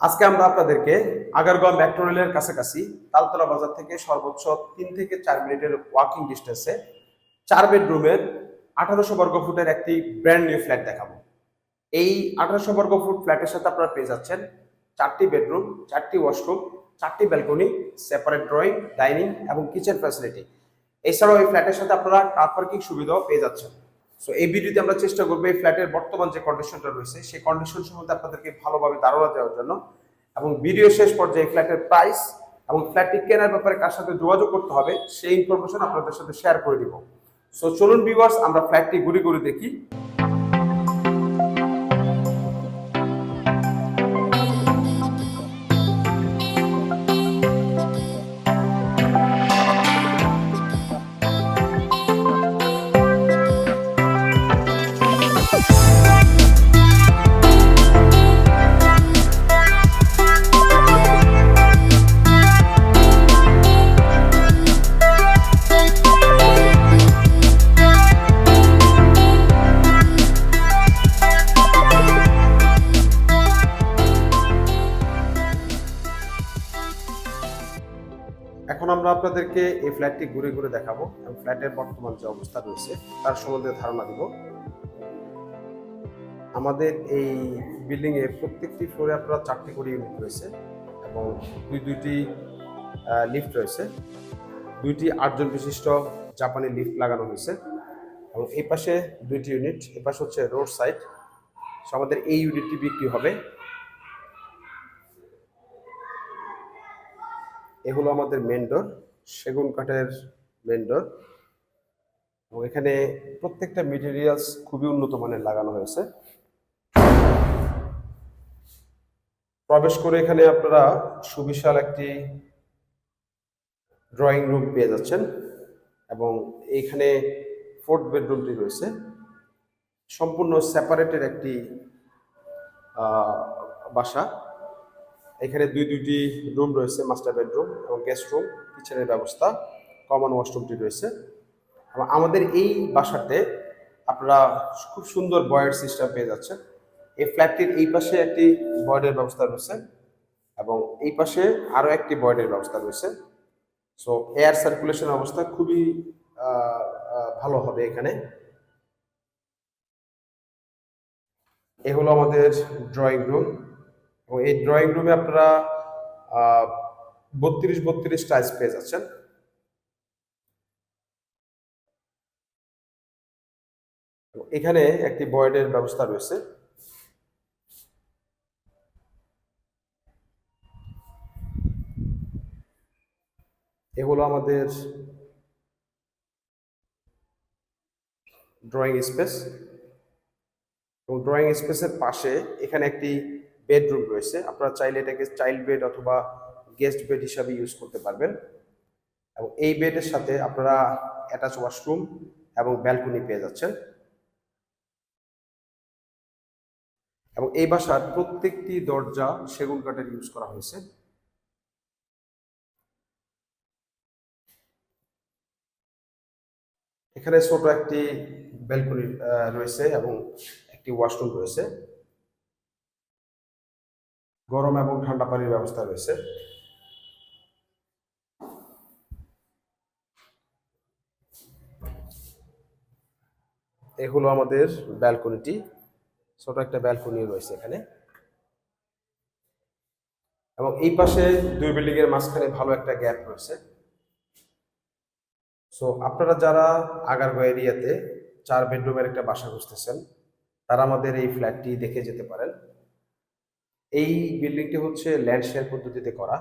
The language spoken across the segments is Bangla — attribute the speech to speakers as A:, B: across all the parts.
A: আজকে আমরা আপনাদেরকে আগারগাঁও মেট্রো রেলের কাছাকাছি তালতলা বাজার থেকে সর্বোচ্চ তিন থেকে চার মিনিটের ওয়াকিং ডিস্টেন্সে চার বেডরুমের আঠারোশো বর্গ ফুটের একটি ব্র্যান্ড নিউ ফ্ল্যাট দেখাবো। এই আঠারোশো বর্গ ফুট ফ্ল্যাটের সাথে আপনারা পেয়ে যাচ্ছেন চারটি বেডরুম চারটি ওয়াশরুম চারটি ব্যালকনি সেপারেট ড্রয়িং ডাইনিং এবং কিচেন ফ্যাসিলিটি এছাড়াও এই ফ্ল্যাটের সাথে আপনারা কার পার্কিং সুবিধাও পেয়ে যাচ্ছেন। সো এই ভিডিওতে আমরা চেষ্টা করব এই ফ্ল্যাটের বর্তমান যে কন্ডিশনটা রয়েছে, সেই কন্ডিশন সম্বন্ধে আপনাদেরকে ভালোভাবে ধারণা দেওয়ার জন্য এবং ভিডিও শেষ পর্যায়ে ফ্ল্যাটের প্রাইস এবং ফ্ল্যাটটি কেনার ব্যাপারে কার সাথে যোগাযোগ করতে হবে, সেই ইনফরমেশন আপনাদের সাথে শেয়ার করে দিব। সো চলুন ভিউয়ার্স আমরা ফ্ল্যাটটি ঘুরে ঘুরে দেখি। আপনাদেরকে এই ফ্ল্যাটটি ঘুরে ঘুরে দেখাবো এবং ফ্ল্যাটের বর্তমান যে অবস্থা রয়েছে, তার সম্বন্ধে ধারণা দিব। আমাদের এই বিল্ডিং এ প্রত্যেকটি ফ্লোরে আপনার চারটি করে ইউনিট রয়েছে এবং দুই দুইটি লিফট রয়েছে। দুইটি আটজন বিশিষ্ট জাপানি লিফট লাগানো হয়েছে এবং এই পাশে দুইটি ইউনিট এই পাশে হচ্ছে রোড সাইড সো আমাদের এই ইউনিটটি বিক্রি হবে। এ হলো আমাদের মেন ডোর সেগুন কাঠের মেন ডোর এবং এখানে প্রত্যেকটা মেটেরিয়ালস খুবই উন্নত মানের লাগানো হয়েছে। প্রবেশ করে এখানে আপনারা সুবিশাল একটি ড্রয়িং রুম পেয়ে যাচ্ছেন। এবং এইখানে ফোর্থ বেডরুমটি রয়েছে। সম্পূর্ণ সেপারেটের একটি বাসা। এখানে দুই, দুইটি রুম রয়েছে মাস্টার বেডরুম এবং গেস্ট রুম কিচেনের ব্যবস্থা কমন ওয়াশরুমটি রয়েছে। এবং আমাদের এই বাসাতে আপনারা খুব সুন্দর বয়ের সিস্টেম পেয়ে যাচ্ছেন। এই ফ্ল্যাটটির এই পাশে একটি বয়েডের ব্যবস্থা রয়েছে এবং এই পাশে আরও একটি বয়েডের ব্যবস্থা রয়েছে। সো এয়ার সার্কুলেশন অবস্থা খুবই ভালো হবে এখানে। এ হলো আমাদের ড্রয়িং রুম এবং এই ড্রয়িং রুমে আপনারা বত্রিশ বত্রিশ টাইলস পেয়ে যাচ্ছেন এখানে একটি বয়েডের ব্যবস্থা রয়েছে। এ হলো আমাদের ড্রয়িং স্পেস এবং ড্রয়িং স্পেসের পাশে এখানে একটি বেডরুম রয়েছে। আপনারা চাইলে এটাকে চাইল্ড বেড অথবা গেস্ট বেড হিসাবে ইউজ করতে পারবেন। এবং এই বেডের সাথে আপনারা অ্যাটাচ ওয়াশরুম এবং ব্যালকনি পেয়ে যাচ্ছেন। এবং এই বাসার প্রত্যেকটি দরজা সেগুন কাঠের ইউজ করা হয়েছে। এখানে ছোট একটি ব্যালকনি রয়েছে এবং একটি ওয়াশরুম রয়েছে। গরম এবং ঠান্ডা পানির ব্যবস্থা রয়েছে। এ হলো আমাদের ব্যালকনিটি। ছোট একটা ব্যালকনি রয়েছে এখানে। এবং এই পাশে দুই বিল্ডিং এর মাঝখানে ভালো একটা গ্যাপ রয়েছে। সো আপনারা যারা আগারগাঁও এরিয়াতে চার বেডরুমের একটা বাসা খুঁজতেছেন, তারা আমাদের এই ফ্ল্যাটটি দেখে যেতে পারেন। এই বিল্ডিংটি হচ্ছে ল্যান্ড শেয়ার পদ্ধতিতে করা।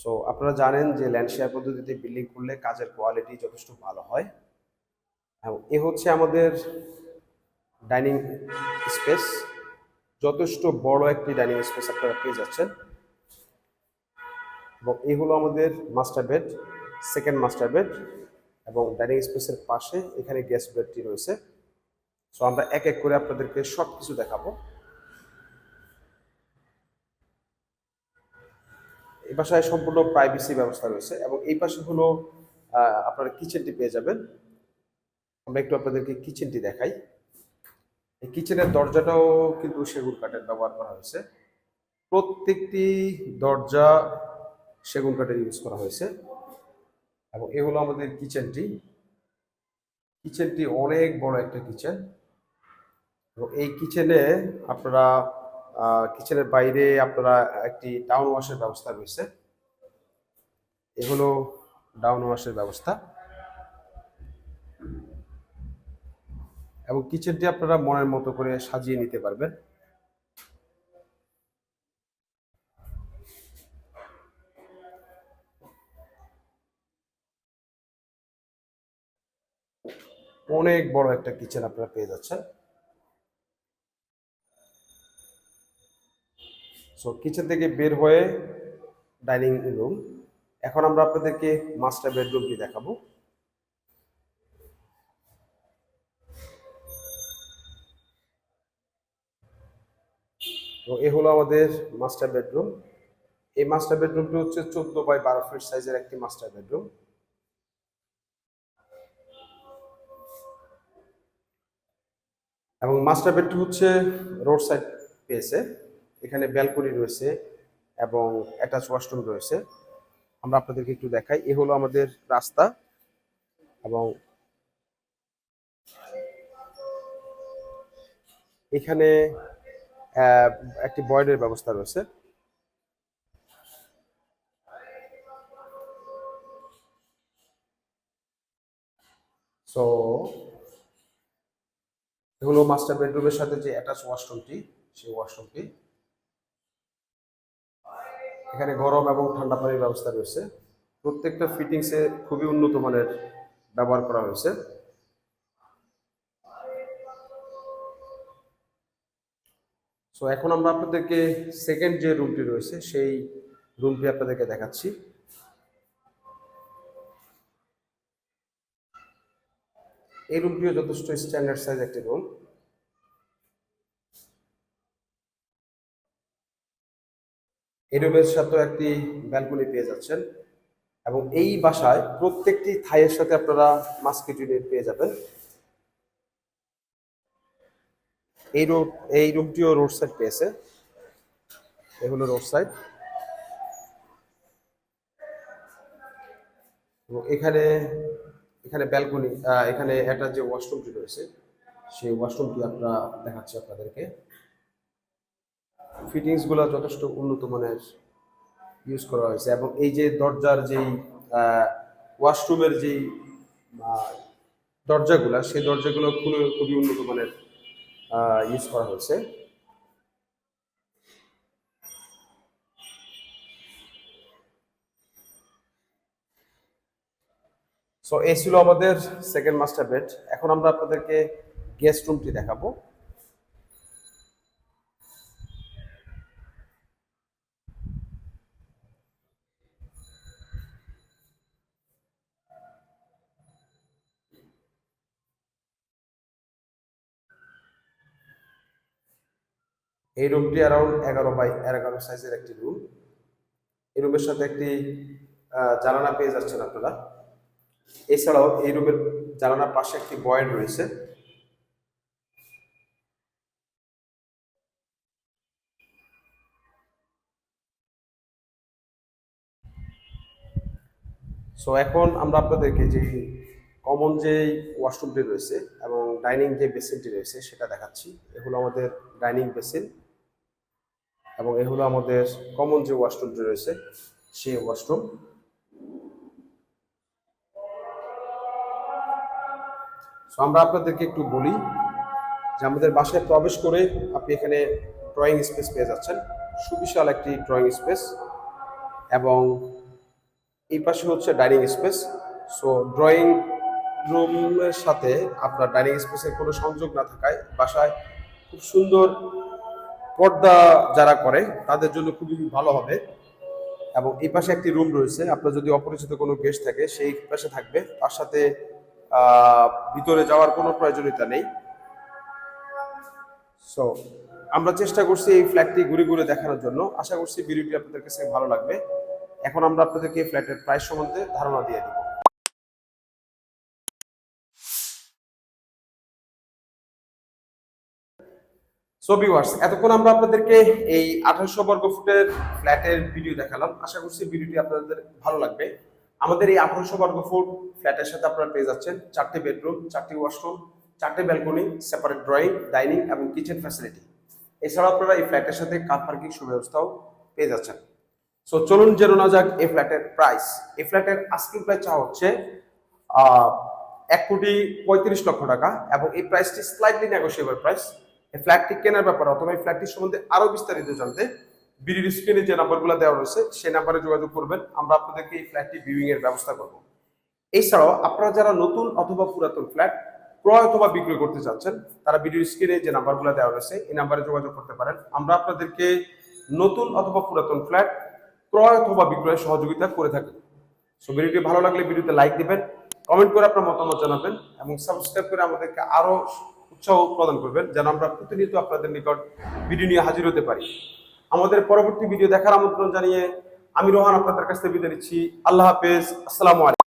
A: সো আপনারা জানেন যে ল্যান্ড শেয়ার পদ্ধতিতে বিল্ডিং করলে কাজের কোয়ালিটি যথেষ্ট ভালো হয়। এ হচ্ছে আমাদের ডাইনিং স্পেস যথেষ্ট বড় একটি ডাইনিং স্পেস আপনারা পেয়ে যাচ্ছেন। এবং এই হলো আমাদের master bed second master bed এবং ডাইনিং স্পেসের পাশে এখানে গেস্ট বেডটি রয়েছে। সো আমরা এক এক করে আপনাদেরকে সব কিছু দেখাবো। এই বাসায় সম্পূর্ণ প্রাইভেসি ব্যবস্থা রয়েছে এবং এই পাশে হলো আপনারা কিচেনটি পেয়ে যাবেন। আমরা একটু আপনাদেরকে কিচেনটি দেখাই। এই কিচেনের দরজাটাও কিন্তু সেগুন কাঠের ব্যবহার করা হয়েছে। প্রত্যেকটি দরজা সেগুন কাঠের ইউজ করা হয়েছে। এবং এ হলো আমাদের কিচেনটি কিচেনটি অনেক বড় একটা কিচেন এবং এই কিচেনে আপনারা কিচেনের বাইরে আপনারা একটি ডাউন ওয়াশের ব্যবস্থা রয়েছে। এ হলো ডাউন ওয়াশের ব্যবস্থা। এবং কিচেনটি আপনারা মনের মতো করে সাজিয়ে নিতে পারবেন। অনেক বড় একটা কিচেন আপনারা পেয়ে যাচ্ছেন। সো কিচেন থেকে বের হয়ে ডাইনিং রুম এখন আমরা আপনাদেরকে মাস্টার বেডরুমটি দেখাবো। তো এ হলো আমাদের মাস্টার বেডরুম এই মাস্টার বেডরুমটি হচ্ছে চোদ্দ বাই বারো ফিট সাইজের একটি মাস্টার বেডরুম এবং মাস্টার বেডরুম হচ্ছে রোড সাইড পেয়েছে এখানে ব্যালকনি রয়েছে এবং অ্যাটাচ ওয়াশরুম রয়েছে। আমরা আপনাদেরকে একটু দেখাই। এ হলো আমাদের রাস্তা এবং এখানে একটি বয়েডের ব্যবস্থা রয়েছে। সো এগুলো মাস্টার বেডরুমের সাথে যে অ্যাটাচ ওয়াশরুমটি সেই ওয়াশরুমটি এখানে গরম এবং ঠান্ডা পানির ব্যবস্থা রয়েছে। প্রত্যেকটা ফিটিংসে খুবই উন্নত মানের ব্যবহার করা হয়েছে। সো এখন আমরা আপনাদেরকে সেকেন্ড যে রুমটি রয়েছে, সেই রুমটি আপনাদেরকে দেখাচ্ছি। এই রুমটিও যথেষ্ট স্ট্যান্ডার্ড সাইজ একটি রুম এই রুমের সাথেও একটি ব্যালকনি পেয়ে যাচ্ছেন। এবং এই বাসায় প্রত্যেকটি থাইয়ের সাথে আপনারা মাস্কিট ইউনিট পেয়ে যাবেন। এই রোড এই রুমটিও রোড সাইড পেয়েছে। এগুলো রোড সাইড। এখানে এখানে ব্যালকনি এখানে একটা যে ওয়াশরুমটি রয়েছে, সেই ওয়াশরুমটি আপনারা দেখাচ্ছি আপনাদেরকে। ফিটিংসগুলো যথেষ্ট উন্নত মানের ইউজ করা হয়েছে। এবং এই যে দরজার যেই ওয়াশরুমের যেই দরজাগুলা, সেই দরজাগুলো খুবই খুবই উন্নত মানের ইউজ করা হয়েছে। সো এই ছিল আমাদের সেকেন্ড মাস্টার বেড এখন আমরা আপনাদেরকে গেস্ট রুমটি দেখাবো। এই রুমটি অ্যারাউন্ড এগারো বাই এগারো সাইজের একটি রুম এই রুমের সাথে একটি জানালা পেয়ে যাচ্ছেন আপনারা। এছাড়াও এই রুমের জানালার পাশে একটি বয়েড রয়েছে। সো এখন আমরা আপনাদেরকে যে কমন যে ওয়াশরুমটি রয়েছে এবং ডাইনিং যে বেসিনটি রয়েছে, সেটা দেখাচ্ছি। এগুলো আমাদের ডাইনিং বেসিন এবং এ হলো আমাদের কমন যে ওয়াশরুমটি রয়েছে, সেই ওয়াশরুম সো আমরা আপনাদেরকে একটু বলি যে আমাদের বাসায় প্রবেশ করে আপনি এখানে ড্রয়িং স্পেস পেয়ে যাচ্ছেন। সুবিশাল একটি ড্রয়িং স্পেস এবং এই পাশে হচ্ছে ডাইনিং স্পেস সো ড্রয়িং রুমের সাথে আপনার ডাইনিং স্পেসের কোনো সংযোগ না থাকায় বাসায় খুব সুন্দর পর্দা যারা করে, তাদের জন্য খুবই ভালো হবে। এবং এই পাশে একটি রুম রয়েছে। আপনার যদি অপরিচিত কোনো গেস্ট থাকে, সেই পাশে থাকবে। তার সাথে ভিতরে যাওয়ার কোনো প্রয়োজনীয়তা নেই। সো আমরা চেষ্টা করছি এই ফ্ল্যাটটি ঘুরে ঘুরে দেখানোর জন্য। আশা করছি ভিডিওটি আপনাদের কাছে ভালো লাগবে। এখন আমরা আপনাদেরকে এই ফ্ল্যাটের প্রাইস সম্বন্ধে ধারণা দিয়ে দিব। সো ভিউয়ার্স এতক্ষণ আমরা আপনাদেরকে এই আঠারোশো বর্গ ফুটের ফ্ল্যাটের ভিডিও দেখালাম। আশা করছি ভিডিওটি আপনাদের ভালো লাগবে। আমাদের এই আঠারোশো বর্গ ফুট ফ্ল্যাটের সাথে আপনারা পেয়ে যাচ্ছেন চারটি বেডরুম চারটি ওয়াশরুম চারটি ব্যালকনি সেপারেট ড্রয়িং ডাইনিং এবং কিচেন ফ্যাসিলিটি এছাড়াও আপনারা এই ফ্ল্যাটের সাথে কার পার্কিং সুব্যবস্থাও পেয়ে যাচ্ছেন। সো চলুন জেনে না যাক এই ফ্ল্যাটের প্রাইস এই ফ্ল্যাটের আস্কিং প্রাইস চাওয়া হচ্ছে এক কোটি পঁয়ত্রিশ লক্ষ টাকা এবং এই প্রাইসটি স্লাইটলি নেগোসিয়েবল প্রাইস ফ্ল্যাটটি কেনার ব্যাপারে অথবা এই ফ্ল্যাটটির সম্বন্ধে আরও বিস্তারিত জানতে বিডির স্ক্রিনে যে নাম্বারগুলো দেওয়া রয়েছে সেই নাম্বারে যোগাযোগ করবেন। আমরা আপনাদেরকে এই ফ্ল্যাটটি ভিউইং এর ব্যবস্থা করব। এছাড়াও আপনারা যারা নতুন অথবা পুরাতন ফ্ল্যাট ক্রয় অথবা বিক্রয় করতে চাচ্ছেন, তারা ভিডিও স্ক্রিনে যে নাম্বারগুলো দেওয়া রয়েছে, এই নাম্বারে যোগাযোগ করতে পারেন। আমরা আপনাদেরকে নতুন অথবা পুরাতন ফ্ল্যাট ক্রয় অথবা বিক্রয় সহযোগিতা করে থাকি। সো ভিডিওটি ভালো লাগলে ভিডিওতে লাইক দিবেন কমেন্ট করে আপনার মতামত জানাবেন এবং সাবস্ক্রাইব করে আমাদেরকে আরও উৎসাহ প্রদান করবেন, যেন আমরা প্রতিনিয়ত আপনাদের নিকট ভিডিও নিয়ে হাজির হতে পারি। আমাদের পরবর্তী ভিডিও দেখার আমন্ত্রণ জানিয়ে আমি রোহান আপনাদের কাছ থেকে বিদায় নিচ্ছি। আল্লাহ হাফেজ। আসসালামু আলাইকুম।